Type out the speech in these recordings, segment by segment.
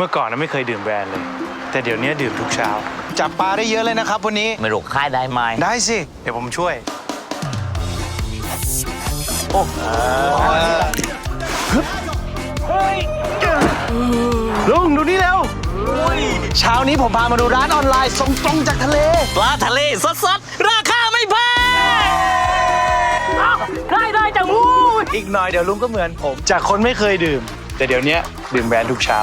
มื่อก่อนนะไม่เคยดื่มแบรนด์เลย แต่เดี๋ยวนี้ดื่มทุกเช้า จับปลาได้เยอะเลยนะครับวันนี้ ไม่รู้ค่ายได้ไหมได้สิ เดี๋ยวผมช่วย โอ้ลุงดูนี่เร็วเช้านี้ผมพามาดูร้านออนไลน์ส่งตรงจากทะเล ปลาทะเลสดๆราคาไม่แพงอ้าวค่ายได้จังหู้อีกหน่อยเดี๋ยวลุงก็เหมือนผม จากคนไม่เคยดื่ม แต่เดี๋ยวนี้ดื่มแบรนด์ทุกเช้า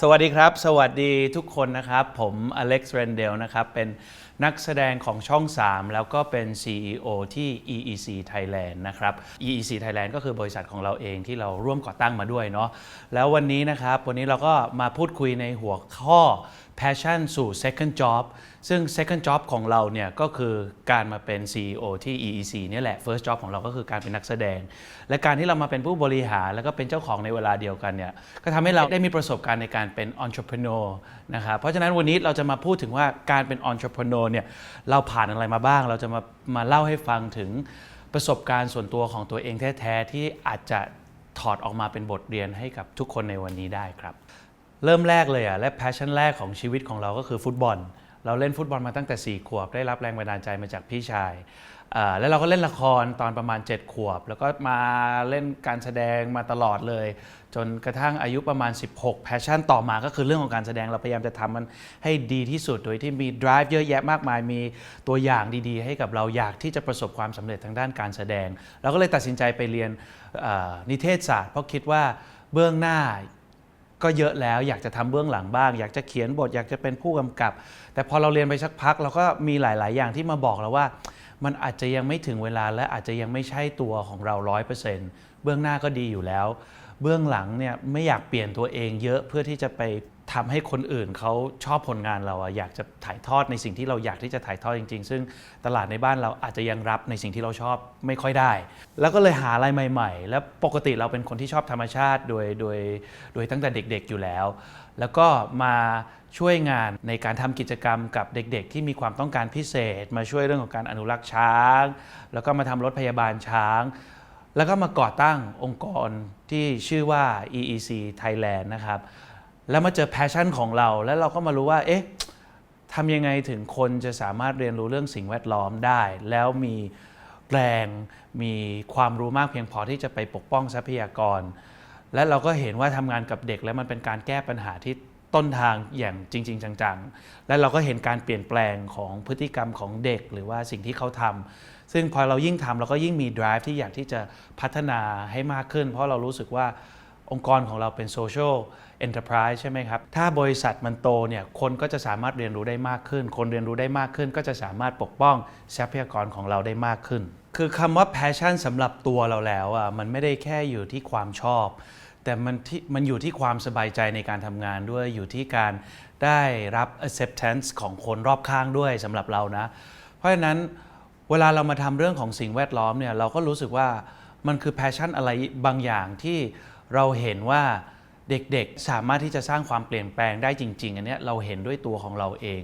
สวัสดีครับ สวัสดีทุกคนนะครับ ผมอเล็กซ์เรนเดลนะครับ เป็นนักแสดงของช่อง 3 แล้วก็เป็น CEO ที่ EEC Thailand นะครับ EEC Thailand ก็คือบริษัทของเราเองที่เราร่วมก่อตั้งมาด้วยเนาะแล้ววันนี้นะครับ วันนี้เราก็มาพูดคุยในหัวข้อ passion สู่ second job ซึ่ง second job ของเราเนี่ยก็คือการมาเป็น CEO ที่ EEC เนี่ยแหละ first job ของเราก็คือการเป็นนักแสดง และการที่เรามาเป็นผู้บริหารแล้วก็เป็นเจ้าของในเวลาเดียวกันเนี่ยก็ทำให้เราได้มีประสบการณ์ในการเป็น entrepreneur นะครับเพราะฉะนั้นวันนี้เราจะมาพูดถึงว่าการเป็น entrepreneur เนี่ยเราผ่านอะไรมาบ้าง เราจะมามาเล่าให้ฟังถึงประสบการณ์ส่วนตัวของตัวเองแท้ๆที่อาจจะถอดออกมาเป็นบทเรียนให้กับทุกคนในวันนี้ได้ครับ เริ่มแรกเลยอะและแพชชั่นแรกของชีวิตของเราก็คือฟุตบอล เราเล่นฟุตบอลมาตั้งแต่ 4 ขวบ ได้รับแรงบันดาลใจมาจากพี่ชายอ่าแล้วเราก็เล่นละครตอนประมาณ 7 ขวบ แล้วก็มาเล่นการแสดงมาตลอดเลย จนกระทั่งอายุประมาณ 16 แพชชั่นต่อมาก็คือเรื่องของการแสดงเราพยายามจะทำมันให้ดีที่สุดโดยที่มี drive เยอะแยะมากมายมีตัวอย่างดีๆ ให้กับเราอยากที่จะประสบความสำเร็จทางด้านการแสดง เราก็เลยตัดสินใจไปเรียนอ่านิเทศศาสตร์เพราะคิดว่า เบื้องหน้า ก็เยอะแล้วอยากจะทำเบื้องหลังบ้าง อยากจะเขียนบท อยากจะเป็นผู้กำกับ แต่พอเราเรียนไปสักพัก เราก็มีหลาย ๆ อย่างที่มาบอกเราว่า มันอาจจะยังไม่ถึงเวลาและอาจจะยังไม่ใช่ตัวของเราร้อยเปอร์เซ็นต์เบื้องหน้าก็ดีอยู่แล้ว เบื้องหลังเนี่ยไม่อยากเปลี่ยนตัวเองเยอะเพื่อที่จะไป ทำให้คนอื่นเขาชอบผลงานเราอะอยากจะถ่ายทอดในสิ่งที่เราอยากที่จะถ่ายทอดจริง ๆ ซึ่งตลาดในบ้านเราอาจจะยังรับในสิ่งที่เราชอบไม่ค่อยได้ แล้วก็เลยหาอะไรใหม่ ๆ แล้วปกติเราเป็นคนที่ชอบธรรมชาติโดยโดยโดยตั้งแต่เด็กๆอยู่แล้ว แล้วก็มาช่วยงานในการทำกิจกรรมกับเด็กๆ ที่มีความต้องการพิเศษ มาช่วยเรื่องของการอนุรักษ์ช้าง แล้วก็มาทำรถพยาบาลช้าง แล้วก็มาก่อตั้งองค์กรที่ชื่อว่า EEC Thailand นะครับ แล้วมาเจอแพชชั่นของเรา แล้วเราก็มารู้ว่า เอ๊ะทำยังไงถึงคนจะสามารถเรียนรู้เรื่องสิ่งแวดล้อมได้ แล้วมีแรงมีความรู้มากเพียงพอที่จะไปปกป้องทรัพยากร และเราก็เห็นว่าทำงานกับเด็กแล้วมันเป็นการแก้ปัญหาที่ต้นทางอย่างจริง ๆ จังๆ และเราก็เห็นการเปลี่ยนแปลงของพฤติกรรมของเด็กหรือว่าสิ่งที่เขาทำซึ่งพอเรายิ่งทำเราก็ยิ่งมี drive ที่อยากที่จะพัฒนาให้มากขึ้น เพราะเรารู้สึกว่า องค์กรของเราเป็น social enterprise ใช่ไหมครับ ถ้าบริษัทมันโตเนี่ย คนก็จะสามารถเรียนรู้ได้มากขึ้น คนเรียนรู้ได้มากขึ้น ก็จะสามารถปกป้องทรัพยากรของเราได้มากขึ้น คือคำว่า passion สำหรับตัวเราแล้วอะ มันไม่ได้แค่อยู่ที่ความชอบ แต่มันที่มันอยู่ที่ความสบายใจในการทำงานด้วย อยู่ที่การได้รับ acceptance ของคนรอบข้างด้วยสำหรับเรานะ เพราะฉะนั้นเวลาเรามาทำเรื่องของสิ่งแวดล้อมเนี่ย เราก็รู้สึกว่ามันคือ passion อะไรบางอย่างที่ เราเห็นว่าเด็กๆสามารถที่จะสร้างความเปลี่ยนแปลงได้จริง ๆ อันนี้เราเห็นด้วยตัวของเราเอง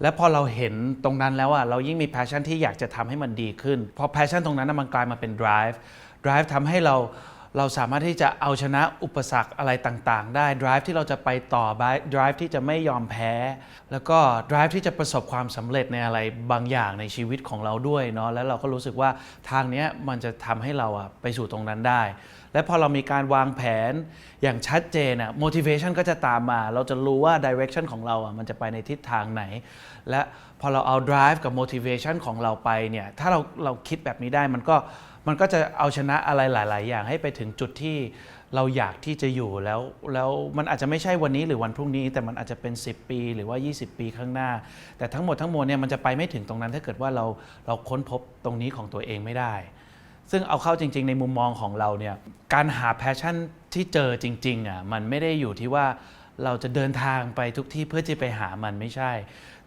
และพอเราเห็นตรงนั้นแล้วอะเรายิ่งมี passion ที่อยากจะทำให้มันดีขึ้น พอ passion ตรงนั้นมันกลายมาเป็น drive drive ทำให้เราเราสามารถที่จะเอาชนะอุปสรรคอะไรต่างๆ ได้ drive ที่เราจะไปต่อ drive ที่จะไม่ยอมแพ้ แล้วก็ drive ที่จะประสบความสำเร็จในอะไรบางอย่างในชีวิตของเราด้วยเนาะแล้วเราก็รู้สึกว่าทางนี้มันจะทำให้เราอะไปสู่ตรงนั้นได้ และพอเรามีการวางแผนอย่างชัดเจนอะ motivation ก็จะตามมา เราจะรู้ว่า direction ของเราอะมันจะไปในทิศทางไหน และพอเราเอา drive กับ motivation ของเราไปเนี่ย ถ้าเราเราคิดแบบนี้ได้มันก็มันก็จะเอาชนะอะไรหลาย ๆ อย่างให้ไปถึงจุดที่เราอยากที่จะอยู่แล้วแล้วมันอาจจะไม่ใช่วันนี้หรือวันพรุ่งนี้ แต่มันอาจจะเป็น 10 ปีหรือว่า 20 ปีข้างหน้า แต่ทั้งหมดทั้งมวลเนี่ยมันจะไปไม่ถึงตรงนั้นถ้าเกิดว่าเราเราค้นพบตรงนี้ของตัวเองไม่ได้ ซึ่งเอาเข้าจริง ๆ ในมุมมองของเราเนี่ยการหาแพชชั่นที่เจอจริงๆอะมันไม่ได้อยู่ที่ว่าเราจะเดินทางไปทุกที่เพื่อจะไปหามันไม่ใช่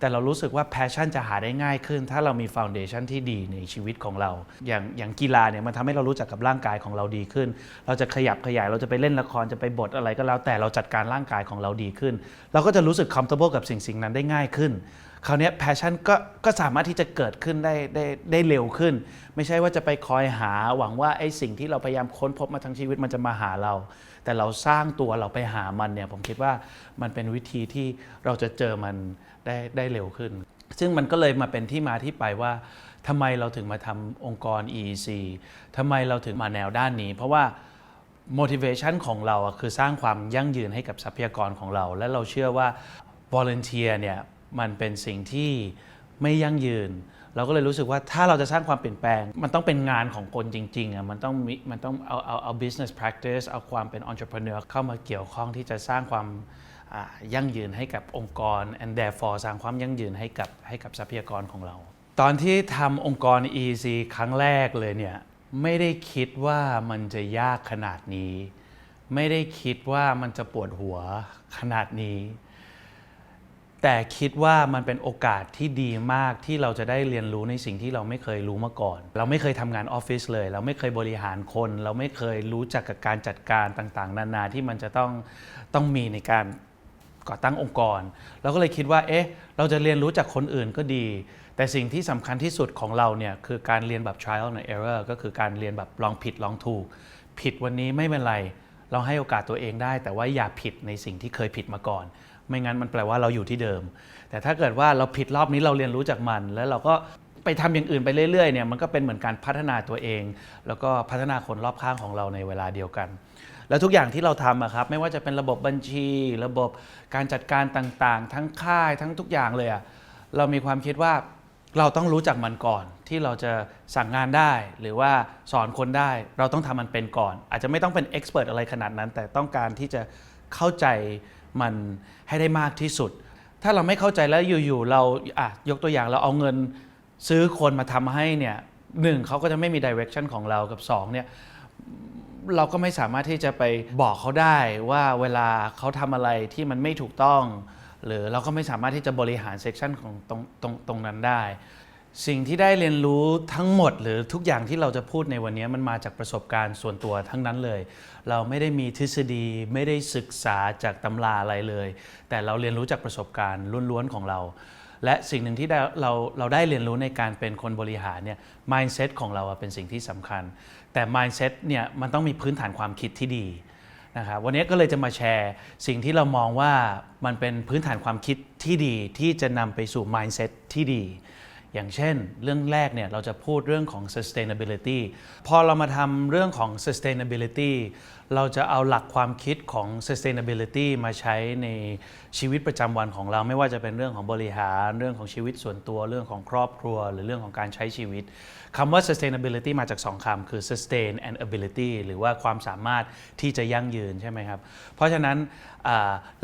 แต่เรารู้สึกว่าแพชชั่นจะหาได้ง่ายขึ้น ถ้าเรามีฟ u n เดชันที่ดีในชีวิตของเรา อย่างอย่างกีฬาเนี่ยมันทำให้เรารู้จักกับร่างกายของเราดีขึ้น เราจะขยับขยายเราจะไปเล่นละครจะไปบทอะไรก็แล้วแต่เราจัดการร่างกายของเราดีขึ้น เราก็จะรู้สึก comfortable กับสิ่งสิ่งนั้นได้ง่ายขึ้นคราวนี้แพชชั่นก็ก็สามารถที่จะเกิดขึ้นได้ได้ได้เร็วขึ้น ไม่ใช่ว่าจะไปคอยหาหวังว่าไอ้สิ่งที่เราพยายามค้นพบมาทั้งชีวิตมันจะมาหาเรา แต่เราสร้างตัวเราไปหามันเนี่ยผมคิดว่ามันเป็นวิธีที่เราจะเจอมันได้ได้เร็วขึ้น ซึ่งมันก็เลยมาเป็นที่มาที่ไปว่าทำไมเราถึงมาทำองค์กร EEC ทำไมเราถึงมาแนวด้านนี้ เพราะว่า motivation ของเราอะคือสร้างความยั่งยืนให้กับทรัพยากรของเรา และเราเชื่อว่า volunteer เนี่ยมันเป็นสิ่งที่ไม่ยั่งยืน เราก็เลยรู้สึกว่าถ้าเราจะสร้างความเปลี่ยนแปลง มันต้องเป็นงานของคนจริงๆอะมันต้องมีมันต้องเอาเอาเอา business practice เอาความเป็น entrepreneur เข้ามาเกี่ยวข้องที่จะสร้างความยั่งยืนให้กับองค์กร and therefore สร้างความยั่งยืนให้กับให้กับทรัพยากรของเรา ตอนที่ทำองค์กร EC ครั้งแรกเลยเนี่ยไม่ได้คิดว่ามันจะยากขนาดนี้ ไม่ได้คิดว่ามันจะปวดหัวขนาดนี้ แต่คิดว่ามันเป็นโอกาสที่ดีมากที่เราจะได้เรียนรู้ในสิ่งที่เราไม่เคยรู้มาก่อน เราไม่เคยทำงานออฟฟิศเลย เราไม่เคยบริหารคน เราไม่เคยรู้จักกับการจัดการต่างๆ นานาที่มันจะต้องต้องมีในการก่อตั้งองค์กร เราก็เลยคิดว่า เอ๊ะ เราจะเรียนรู้จากคนอื่นก็ดี แต่สิ่งที่สำคัญที่สุดของเราเนี่ยคือการเรียนแบบ trial and error ก็คือการเรียนแบบลองผิดลองถูก ผิดวันนี้ไม่เป็นไร เราให้โอกาสตัวเองได้ แต่ว่าอย่าผิดในสิ่งที่เคยผิดมาก่อน ไม่งั้นมันแปลว่าเราอยู่ที่เดิม แต่ถ้าเกิดว่าเราผิดรอบนี้เราเรียนรู้จากมัน แล้วเราก็ไปทำอย่างอื่นไปเรื่อยๆเนี่ยมันก็เป็นเหมือนการพัฒนาตัวเอง แล้วก็พัฒนาคนรอบข้างของเราในเวลาเดียวกัน แล้วทุกอย่างที่เราทำอะครับไม่ว่าจะเป็นระบบบัญชี ระบบการจัดการต่างๆ ทั้งค่ายทั้งทุกอย่างเลยอะเรามีความคิดว่าเราต้องรู้จักมันก่อนที่เราจะสั่งงานได้ หรือว่าสอนคนได้ เราต้องทำมันเป็นก่อน อาจจะไม่ต้องเป็นเอ็กซ์เพรสอะไรขนาดนั้น แต่ต้องการที่จะเข้าใจ มันให้ได้มากที่สุด ถ้าเราไม่เข้าใจแล้วอยู่ๆเราอะยกตัวอย่างเราเอาเงินซื้อคนมาทำให้เนี่ยหนึ่งเขาก็จะไม่มีดิเรกชันของเรากับสองเนี่ยเราก็ไม่สามารถที่จะไปบอกเขาได้ว่าเวลาเขาทำอะไรที่มันไม่ถูกต้อง หรือเราก็ไม่สามารถที่จะบริหารเซกชันของตรงตรงตรงนั้นได้ สิ่งที่ได้เรียนรู้ทั้งหมด หรือทุกอย่างที่เราจะพูดในวันนี้มันมาจากประสบการณ์ส่วนตัวทั้งนั้นเลย เราไม่ได้มีทฤษฎีไม่ได้ศึกษาจากตำราอะไรเลย แต่เราเรียนรู้จากประสบการณ์ล้วนๆของเรา และสิ่งหนึ่งที่เราเราได้เรียนรู้ในการเป็นคนบริหารเนี่ย mindset ของเราเป็นสิ่งที่สำคัญ แต่ mindset เนี่ยมันต้องมีพื้นฐานความคิดที่ดีนะครับวันนี้ก็เลยจะมาแชร์สิ่งที่เรามองว่ามันเป็นพื้นฐานความคิดที่ดีที่จะนำไปสู่ mindset ที่ดี อย่างเช่น เรื่องแรกเนี่ยเราจะพูดเรื่องของ sustainability พอเรามาทำเรื่องของ sustainability เราจะเอาหลักความคิดของ sustainability มาใช้ในชีวิตประจำวันของเราไม่ว่าจะเป็นเรื่องของบริหารเรื่องของชีวิตส่วนตัวเรื่องของครอบครัว หรือเรื่องของการใช้ชีวิตคำว่า sustainability มาจากสองคำคือ sustain and ability หรือว่าความสามารถที่จะยั่งยืนใช่ไหมครับ เพราะฉะนั้น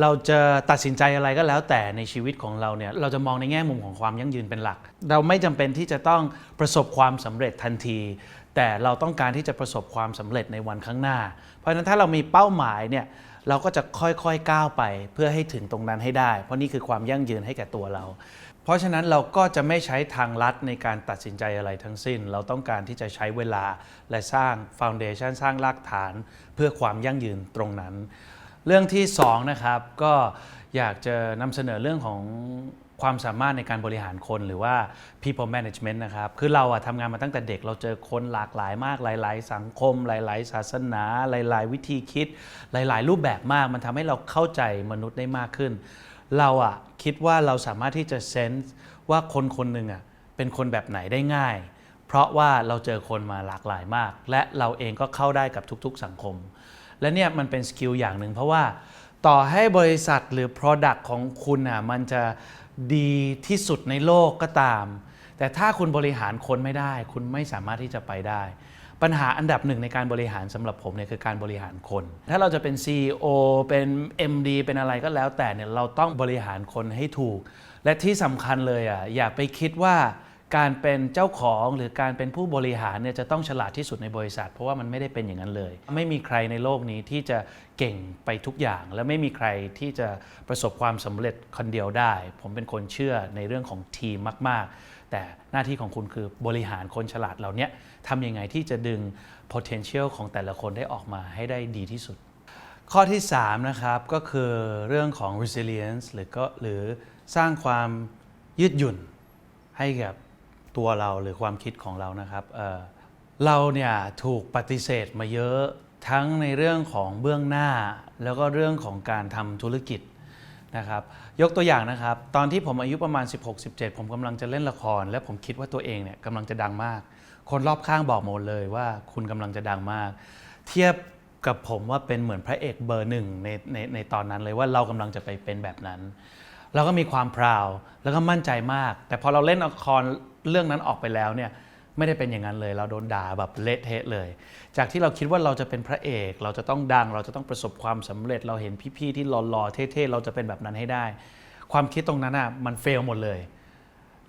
เราจะตัดสินใจอะไรก็แล้วแต่ในชีวิตของเราเนี่ยเราจะมองในแง่มุมของความยั่งยืนเป็นหลัก เราไม่จำเป็นที่จะต้องประสบความสำเร็จทันที แต่เราต้องการที่จะประสบความสำเร็จในวันข้างหน้า เพราะฉะนั้นถ้าเรามีเป้าหมายเนี่ยเราก็จะค่อยๆก้าวไปเพื่อให้ถึงตรงนั้นให้ได้ เพราะนี่คือความยั่งยืนให้แก่ตัวเรา เพราะฉะนั้นเราก็จะไม่ใช้ทางลัดในการตัดสินใจอะไรทั้งสิ้น เราต้องการที่จะใช้เวลาและสร้างฟ u n เดชันสร้างรากฐาน เพื่อความยั่งยืนตรงนั้น เรื่องที่สองนะครับก็อยากจะนำเสนอเรื่องของ ความสามารถในการบริหารคนหรือว่า people management นะครับ คือเราอะทำงานมาตั้งแต่เด็กเราเจอคนหลากหลายมากหลาย ๆ สังคม หลาย ๆ ศาสนา หลาย ๆ วิธีคิด หลาย ๆ รูปแบบมาก มันทำให้เราเข้าใจมนุษย์ได้มากขึ้น เราอะคิดว่าเราสามารถที่จะเซนส์ว่าคนคนหนึ่งอะเป็นคนแบบไหนได้ง่าย เพราะว่าเราเจอคนมาหลากหลายมาก และเราเองก็เข้าได้กับทุก ๆ สังคม และเนี่ยมันเป็นสกิลอย่างหนึ่งเพราะว่าต่อให้บริษัทหรือ Product ของคุณอะมันจะ ดีที่สุดในโลกก็ตาม แต่ถ้าคุณบริหารคนไม่ได้ คุณไม่สามารถที่จะไปได้ ปัญหาอันดับหนึ่งในการบริหารสำหรับผมเนี่ยคือการบริหารคน ถ้าเราจะเป็น CEO เป็น MD เป็นอะไรก็แล้วแต่เนี่ยเราต้องบริหารคนให้ถูก และที่สำคัญเลยอะอย่าไปคิดว่า การเป็นเจ้าของหรือการเป็นผู้บริหารเนี่ยจะต้องฉลาดที่สุดในบริษัท เพราะว่ามันไม่ได้เป็นอย่างนั้นเลย ไม่มีใครในโลกนี้ที่จะเก่งไปทุกอย่าง และไม่มีใครที่จะประสบความสำเร็จคนเดียวได้ ผมเป็นคนเชื่อในเรื่องของทีมมาก ๆ แต่หน้าที่ของคุณคือบริหารคนฉลาดเหล่านี้ทำยังไงที่จะดึง potential ของแต่ละคนได้ออกมาให้ได้ดีที่สุด ข้อที่ 3 นะครับก็คือเรื่องของ resilience หรือก็หรือสร้างความยืดหยุ่นให้กับ ตัวเราหรือความคิดของเรานะครับเเราเนี่ยถูกปฏิเสธมาเยอะทั้งในเรื่องของเบื้องหน้า แล้วก็เรื่องของการทำธุรกิจนะครับยกตัวอย่างนะครับ ตอนที่ผมอายุประมาณ 16-17 ผมกำลังจะเล่นละคร และผมคิดว่าตัวเองเนี่ยกำลังจะดังมาก คนรอบข้างบอกหมดเลยว่าคุณกำลังจะดังมาก เทียบกับผมว่าเป็นเหมือนพระเอกเบอร์หนึ่งในในในตอนนั้นเลยว่าเรากำลังจะไปเป็นแบบนั้น เราก็มีความพราว แล้วก็มั่นใจมาก แต่พอเราเล่นละครเรื่องนั้นออกไปแล้วเนี่ยไม่ได้เป็นอย่างนั้นเลย เราโดนด่าแบบเละเทะเลย จากที่เราคิดว่าเราจะเป็นพระเอก เราจะต้องดัง เราจะต้องประสบความสำเร็จ เราเห็นพี่ๆที่หล่อๆเท่ๆเราจะเป็นแบบนั้นให้ได้ ความคิดตรงนั้นอะมันเฟลหมดเลย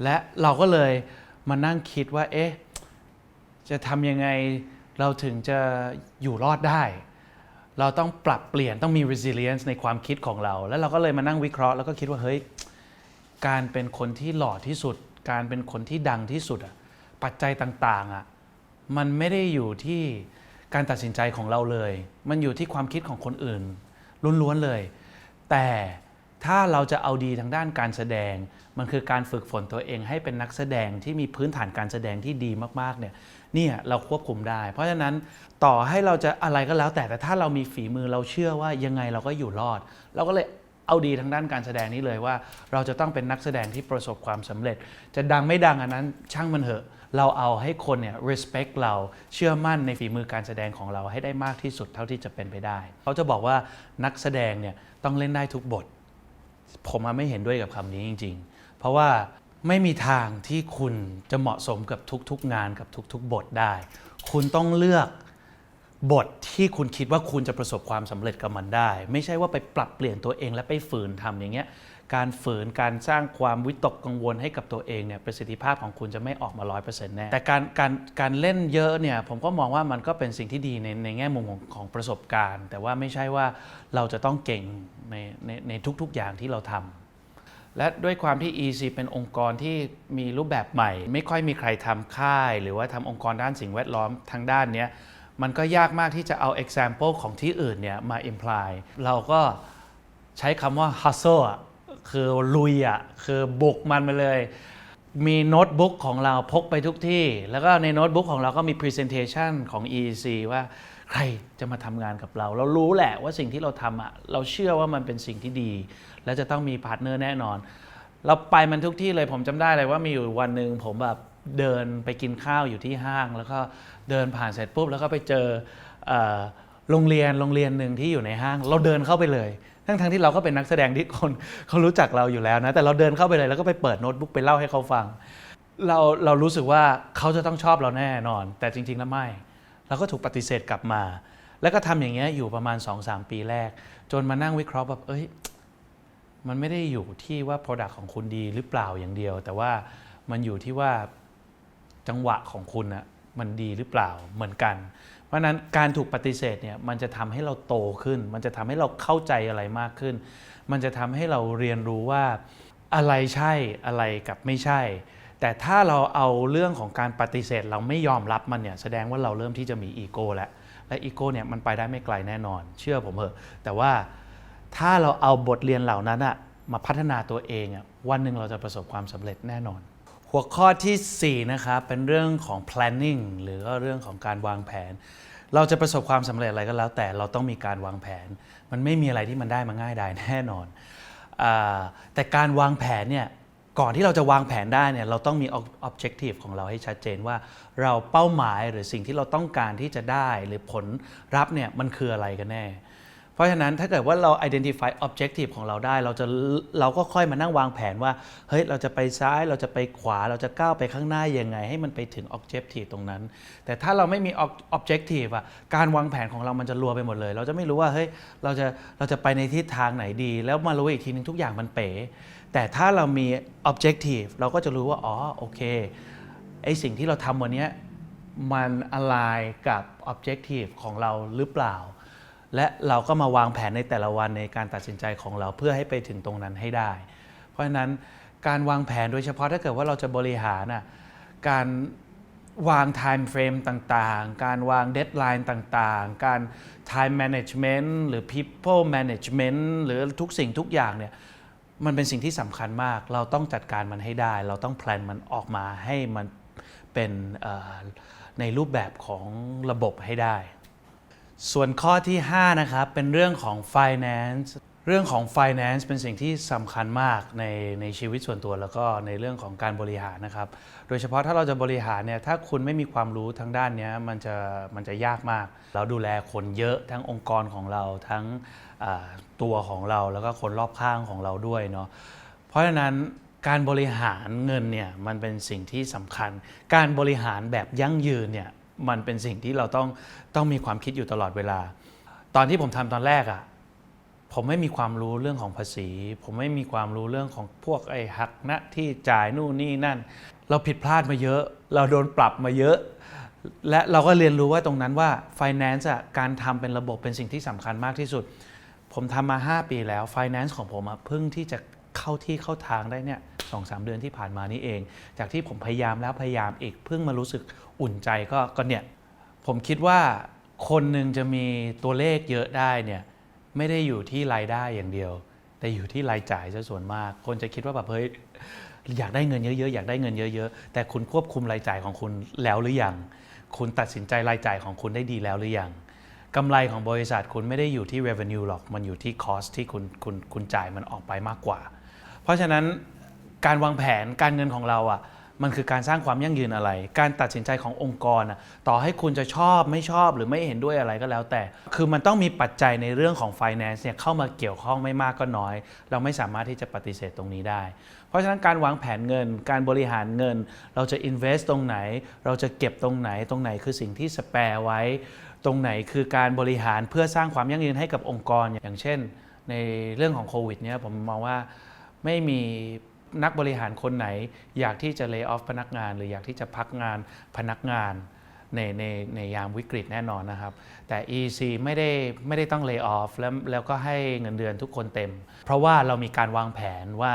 และเราก็เลยมานั่งคิดว่า เอ๊ะจะทำยังไงเราถึงจะอยู่รอดได้ เราต้องปรับเปลี่ยนต้องมี resilience ในความคิดของเรา แล้วเราก็เลยมานั่งวิเคราะห์แล้วก็คิดว่าเฮ้ยการเป็นคนที่หล่อที่สุด การเป็นคนที่ดังที่สุดอะปัจจัยต่างๆอะมันไม่ได้อยู่ที่การตัดสินใจของเราเลย มันอยู่ที่ความคิดของคนอื่นล้วนๆเลย แต่ถ้าเราจะเอาดีทางด้านการแสดง มันคือการฝึกฝนตัวเองให้เป็นนักแสดงที่มีพื้นฐานการแสดงที่ดีมากๆเนี่ย เนี่ยเราควบคุมได้ เพราะฉะนั้นต่อให้เราจะอะไรก็แล้ว แต่แต่ถ้าเรามีฝีมือเราเชื่อว่ายังไงเราก็อยู่รอด เราก็เลยเอาดีทางด้านการแสดงนี้เลยว่า เราจะต้องเป็นนักแสดงที่ประสบความสำเร็จ จะดังไม่ดังอันนั้น ช่างมันเถอะเราเอาให้คนเนี่ย respect เราเชื่อมั่นในฝีมือการแสดงของเราให้ได้มากที่สุดเท่าที่จะเป็นไปได้ เขาจะบอกว่านักแสดงเนี่ยต้องเล่นได้ทุกบท ผมไม่เห็นด้วยกับคำนี้จริง ๆ เพราะว่า ไม่มีทางที่คุณจะเหมาะสมกับทุกๆงานกับทุกๆ บทได้ คุณต้องเลือกบทที่คุณคิดว่าคุณจะประสบความสำเร็จกับมันได้ ไม่ใช่ว่าไปปรับเปลี่ยนตัวเองและไปฝืนทำอย่างเงี้ยการฝืนการสร้างความวิตกกังวลให้กับตัวเองเนี่ยประสิทธิภาพของคุณจะไม่ออกมา100%แน่แต่การการการเล่นเยอะเนี่ยผมก็มองว่ามันก็เป็นสิ่งที่ดีในในแง่มุมของของประสบการณ์ แต่ว่าไม่ใช่ว่าเราจะต้องเก่งในในในทุกๆอย่างที่เราทำ และด้วยความที่ EC เป็นองค์กรที่มีรูปแบบใหม่ ไม่ค่อยมีใครทำค่าย หรือว่าทำองค์กรด้านสิ่งแวดล้อมทางด้านนี้มันก็ยากมากที่จะเอา example ของที่อื่นเนี่ยมา imply เราก็ใช้คำว่า hustle อะคือลุยอะคือบุกมันมาเลย มีโน้ตบุ๊กของเราพกไปทุกที่ แล้วก็ในโน้ตบุ๊กของเราก็มี presentation ของ EC ว่า ใครจะมาทำงานกับเรา เรารู้แหละว่าสิ่งที่เราทำอะเราเชื่อว่ามันเป็นสิ่งที่ดี และจะต้องมีพาร์ทเนอร์แน่นอน เราไปมันทุกที่เลยผมจำได้เลยว่ามีอยู่วันหนึ่งผมแบบเดินไปกินข้าวอยู่ที่ห้าง แล้วก็เดินผ่านเสร็จปุ๊บแล้วก็ไปเจอเอโรงเรียนโรงเรียนหนึ่งที่อยู่ในห้าง เราเดินเข้าไปเลยทั้งทั้งที่เราก็เป็นนักแสดงที่คนเขารู้จักเราอยู่แล้วนะ แต่เราเดินเข้าไปเลยแล้วก็ไปเปิดโน้ตบุ๊กไปเล่าให้เขาฟัง เราเรารู้สึกว่าเขาจะต้องชอบเราแน่นอน แต่จริง ๆ แล้วไม่ เราก็ถูกปฏิเสธกลับมา แล้วก็ทำอย่างเงี้ยอยู่ประมาณ 2-3 ปีแรก จนมานั่งวิเคราะห์แบบเอ้ยมันไม่ได้อยู่ที่ว่า Product ของคุณดีหรือเปล่าอย่างเดียว แต่ว่ามันอยู่ที่ว่าจังหวะของคุณอะมันดีหรือเปล่าเหมือนกัน เพราะฉะนั้นการถูกปฏิเสธเนี่ยมันจะทำให้เราโตขึ้น มันจะทำให้เราเข้าใจอะไรมากขึ้น มันจะทำให้เราเรียนรู้ว่าอะไรใช่อะไรกับไม่ใช่ แต่ถ้าเราเอาเรื่องของการปฏิเสธ เราไม่ยอมรับมันเนี่ยแสดงว่าเราเริ่มที่จะมีอีโก้แล้วและอีโก้เนี่ยมันไปได้ไม่ไกลแน่นอน เชื่อผมเถอะแต่ว่าถ้าเราเอาบทเรียนเหล่านั้นอะมาพัฒนาตัวเองอะวันหนึ่งเราจะประสบความสำเร็จแน่นอน หัวข้อทีสี่4 นะครับ เป็นเรื่องของ planning หรือก็เรื่องของการวางแผน เราจะประสบความสำเร็จอะไรก็แล้ว แต่เราต้องมีการวางแผน มันไม่มีอะไรที่มันได้มาง่ายดายแน่นอนอแต่การวางแผนเนี่ย ก่อนที่เราจะวางแผนได้เนี่ยเราต้องมี objective ของเราให้ชัดเจนว่า เราเป้าหมายหรือสิ่งที่เราต้องการที่จะได้หรือผลลัพธ์เนี่ยมันคืออะไรกันแน่ เพราะฉะนั้นถ้าเกิดว่าเรา identify objective ของเราได้ เราจะเราก็ค่อยมานั่งวางแผนว่าเฮ้ยเราจะไปซ้ายเราจะไปขวาเราจะก้าวไปข้างหน้ายังไง ให้มันไปถึง objective ตรงนั้น แต่ถ้าเราไม่มี ob- objective อะการวางแผนของเรามันจะรัวไปหมดเลย เราจะไม่รู้ว่าเฮ้ยเราจะเราจะไปในทิศทางไหนดี แล้วมารู้อีกทีนึงทุกอย่างมันเป๋ แต่ถ้าเรามี objective เราก็จะรู้ว่า อ๋อ โอเค ไอสิ่งที่เราทำวันนี้มันอะไรกับ objective ของเราหรือเปล่า และเราก็มาวางแผนในแต่ละวันในการตัดสินใจของเราเพื่อให้ไปถึงตรงนั้นให้ได้ เพราะฉะนั้นการวางแผนโดยเฉพาะถ้าเกิดว่าเราจะบริหารน่ะการวาง time frame ต่างๆ การวาง deadline ต่างๆ การ time management หรือ people management หรือทุกสิ่งทุกอย่างเนี่ย มันเป็นสิ่งที่สำคัญมาก เราต้องจัดการมันให้ได้ เราต้องแพลนมันออกมาให้มันเป็นในรูปแบบของระบบให้ได้ ส่วนข้อที่ 5 นะครับ เป็นเรื่องของ finance เรื่องของ finance เป็นสิ่งที่สำคัญมากในในชีวิตส่วนตัวแล้วก็ในเรื่องของการบริหารนะครับ โดยเฉพาะถ้าเราจะบริหารเนี่ยถ้าคุณไม่มีความรู้ทางด้านนี้มันจะมันจะยากมาก เราดูแลคนเยอะทั้งองค์กรของเราทั้งตัวของเราแล้วก็คนรอบข้างของเราด้วยเนาะเพราะฉะนั้นการบริหารเงินเนี่ยมันเป็นสิ่งที่สำคัญ การบริหารแบบยั่งยืนเนี่ยมันเป็นสิ่งที่เราต้องต้องมีความคิดอยู่ตลอดเวลา ตอนที่ผมทำตอนแรกอะ่ะ ผมไม่มีความรู้เรื่องของภาษี ผมไม่มีความรู้เรื่องของพวกไอ้หักหน้าที่จ่ายนู่นนี่นั่น เราผิดพลาดมาเยอะ เราโดนปรับมาเยอะ และเราก็เรียนรู้ว่าตรงนั้นว่า finance อะการทำเป็นระบบเป็นสิ่งที่สำคัญมากที่สุด ผมทำมา 5 ปีแล้ว Finance ของผมเพิ่งที่จะเข้าที่เข้าทางได้เนี่ยสองสามเดือนที่ผ่านมานี่เอง จากที่ผมพยายามแล้วพยายามอีกเพิ่งมารู้สึกอุ่นใจก็ก็เนี่ยผมคิดว่าคนหนึ่งจะมีตัวเลขเยอะได้เนี่ย ไม่ได้อยู่ที่รายได้อย่างเดียว แต่อยู่ที่รายจ่ายซะส่วนมาก คนจะคิดว่าแบบเฮ้ยอยากได้เงินเยอะๆอยากได้เงินเยอะ ๆ แต่คุณควบคุมรายจ่ายของคุณแล้วหรือยังคุณตัดสินใจรายจ่ายของคุณได้ดีแล้วหรือยังกำไรของบริษัทคุณไม่ได้อยู่ที่ revenue หรอกมันอยู่ที่ cost ที่คุณคุณคุณจ่ายมันออกไปมากกว่า เพราะฉะนั้นการวางแผนการเงินของเราอะ มันคือการสร้างความยั่งยืนอะไร การตัดสินใจขององค์กรอะต่อให้คุณจะชอบไม่ชอบหรือไม่เห็นด้วยอะไรก็แล้วแต่ คือมันต้องมีปัจจัยในเรื่องของ finance เนี่ยเข้ามาเกี่ยวข้องไม่มากก็น้อย เราไม่สามารถที่จะปฏิเสธตรงนี้ได้ เพราะฉะนั้นการวางแผนเงิน การบริหารเงิน เราจะ invest ตรงไหน เราจะเก็บตรงไหน ตรงไหนคือสิ่งที่สแปร์ไว้ ตรงไหนคือการบริหารเพื่อสร้างความยั่งยืนให้กับองค์กร อย่างเช่น ในเรื่องของโควิดเนี่ยผมมองว่าไม่มี นักบริหารคนไหน อยากที่จะเลิกออฟพนักงาน หรืออยากที่จะพักงานพนักงานในในในยามวิกฤตแน่นอนนะครับ แต่ EC ไม่ได้ไม่ได้ต้องเลิกออฟแล้วแล้วก็ให้เงินเดือนทุกคนเต็ม เพราะว่าเรามีการวางแผนว่า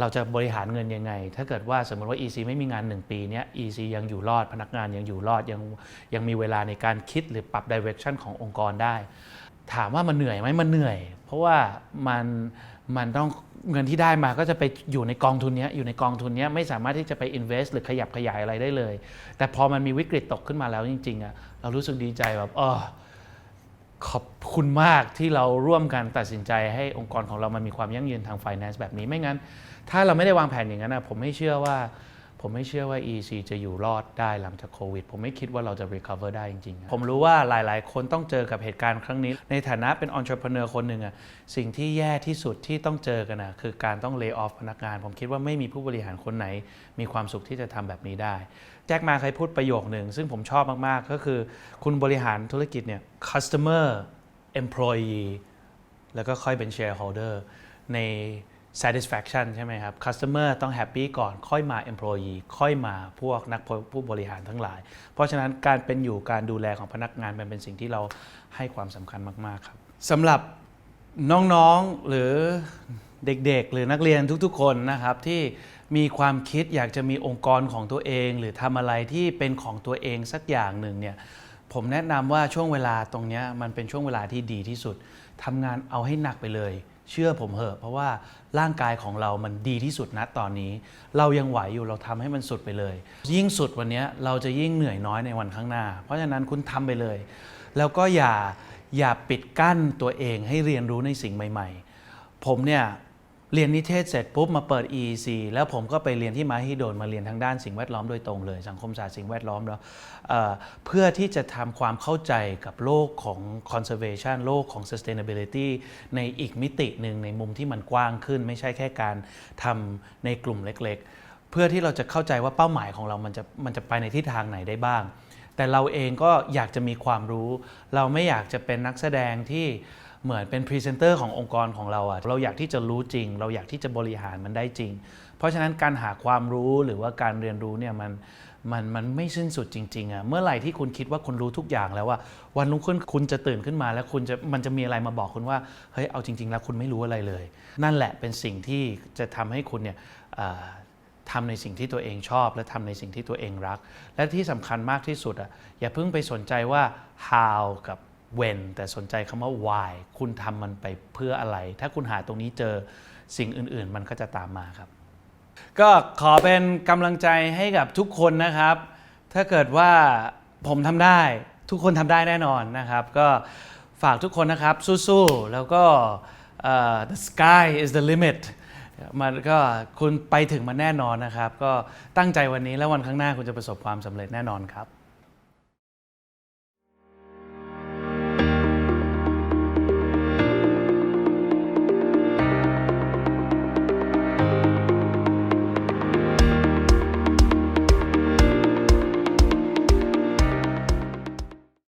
เราจะบริหารเงินยังไง ถ้าเกิดว่าสมมติว่า EC ไม่มีงาน 1 ปีเนี้ย EC ยังอยู่รอดพนักงานยังอยู่รอดยังยังมีเวลาในการคิดหรือปรับ direction ขององค์กรได้ ถามว่ามันเหนื่อยไหมมันเหนื่อย เพราะว่ามัน มันต้องเงินที่ได้มาก็จะไปอยู่ในกองทุนนี้อยู่ในกองทุนนี้ไม่สามารถที่จะไป invest หรือขยับขยายอะไรได้เลย แต่พอมันมีวิกฤตตกขึ้นมาแล้วจริงๆอะเรารู้สึกดีใจแบบเออขอบคุณมากที่เราร่วมกันตัดสินใจให้องค์กรของเรามันมีความยั่งยืนทาง finance แบบนี้ไม่งั้น ถ้าเราไม่ได้วางแผนอย่างนั้นนะผมไม่เชื่อว่า ผมไม่เชื่อว่า EC จะอยู่รอดได้หลังจากโควิด ผมไม่คิดว่าเราจะ recover ได้จริงๆ ผมรู้ว่าหลายๆ คนต้องเจอกับเหตุการณ์ครั้งนี้ ในฐานะเป็น entrepreneur คนหนึ่งอะสิ่งที่แย่ที่สุดที่ต้องเจอกันนะคือการต้อง lay off พนักงาน ผมคิดว่าไม่มีผู้บริหารคนไหน มีความสุขที่จะทำแบบนี้ได้ แจ็คมาเคยพูดประโยคหนึ่ง ซึ่งผมชอบมากๆ ก็คือ คุณบริหารธุรกิจเนี่ย customer employee แล้วก็ค่อยเป็น shareholder ใน satisfaction ใช่ไหมครับ customer ต้อง happy ก่อนค่อยมา employee ค่อยมาพวกนักผู้บริหารทั้งหลาย เพราะฉะนั้นการเป็นอยู่การดูแลของพนักงานมันเป็นสิ่งที่เราให้ความสำคัญมาก ๆ ครับสำหรับน้องๆหรือเด็กๆ หรือนักเรียนทุกๆ คนนะครับที่มีความคิดอยากจะมีองค์กรของตัวเอง หรือทำอะไรที่เป็นของตัวเองสักอย่างหนึ่งเนี่ยผมแนะนำว่าช่วงเวลาตรงนี้มันเป็นช่วงเวลาที่ดีที่สุดทำงานเอาให้หนักไปเลย เชื่อผมเหอะ เพราะว่าร่างกายของเรามันดีที่สุดนะตอนนี้ เรายังไหวอยู่เราทำให้มันสุดไปเลย ยิ่งสุดวันนี้เราจะยิ่งเหนื่อยน้อยในวันข้างหน้า เพราะฉะนั้นคุณทำไปเลย แล้วก็อย่าอย่าปิดกั้นตัวเองให้เรียนรู้ในสิ่งใหม่ ๆ ผมเนี่ย เรียนนิเทศเสร็จปุ๊บมาเปิด EEC แล้วผมก็ไปเรียนที่มหิโดลมาเรียนทางด้านสิ่งแวดล้อมโดยตรงเลย สังคมศาสตร์สิ่งแวดล้อมแล้วเเพื่อที่จะทำความเข้าใจกับโลกของ conservation โลกของ sustainability ในอีกมิติหนึ่งในมุมที่มันกว้างขึ้น ไม่ใช่แค่การทำในกลุ่มเล็กๆ เพื่อที่เราจะเข้าใจว่าเป้าหมายของเรามันจะมันจะไปในทิศทางไหนได้บ้าง แต่เราเองก็อยากจะมีความรู้ เราไม่อยากจะเป็นนักแสดงที่ เหมือนเป็นพรีเซนเตอร์ขององค์กรของเราอะเราอยากที่จะรู้จริง เราอยากที่จะบริหารมันได้จริง เพราะฉะนั้นการหาความรู้หรือว่าการเรียนรู้เนี่ยมันมันมันไม่สิ้นสุดจริงๆอะเมื่อไหร่ที่คุณคิดว่าคุณรู้ทุกอย่างแล้วว่า วันรุ่งขึ้นคุณจะตื่นขึ้นมาแล้วคุณจะมันจะมีอะไรมาบอกคุณว่าเฮ้ยเอาจริง ๆ แล้วคุณไม่รู้อะไรเลย นั่นแหละเป็นสิ่งที่จะทำให้คุณเนี่ยทำในสิ่งที่ตัวเองชอบ และทำในสิ่งที่ตัวเองรัก และที่สำคัญมากที่สุดอะอย่าเพิ่งไปสนใจว่า how กับ when แต่สนใจคำว่า why คุณทำมันไปเพื่ออะไร ถ้าคุณหาตรงนี้เจอสิ่งอื่น ๆ มันก็จะตามมาครับ ก็ขอเป็นกำลังใจให้กับทุกคนนะครับ ถ้าเกิดว่าผมทำได้ทุกคนทำได้แน่นอนนะครับ ก็ฝากทุกคนนะครับสู้ๆแล้วก็ the sky is the limit มันก็คุณไปถึงมันแน่นอนนะครับ ก็ตั้งใจวันนี้แล้ววันข้างหน้าคุณจะประสบความสำเร็จแน่นอนครับ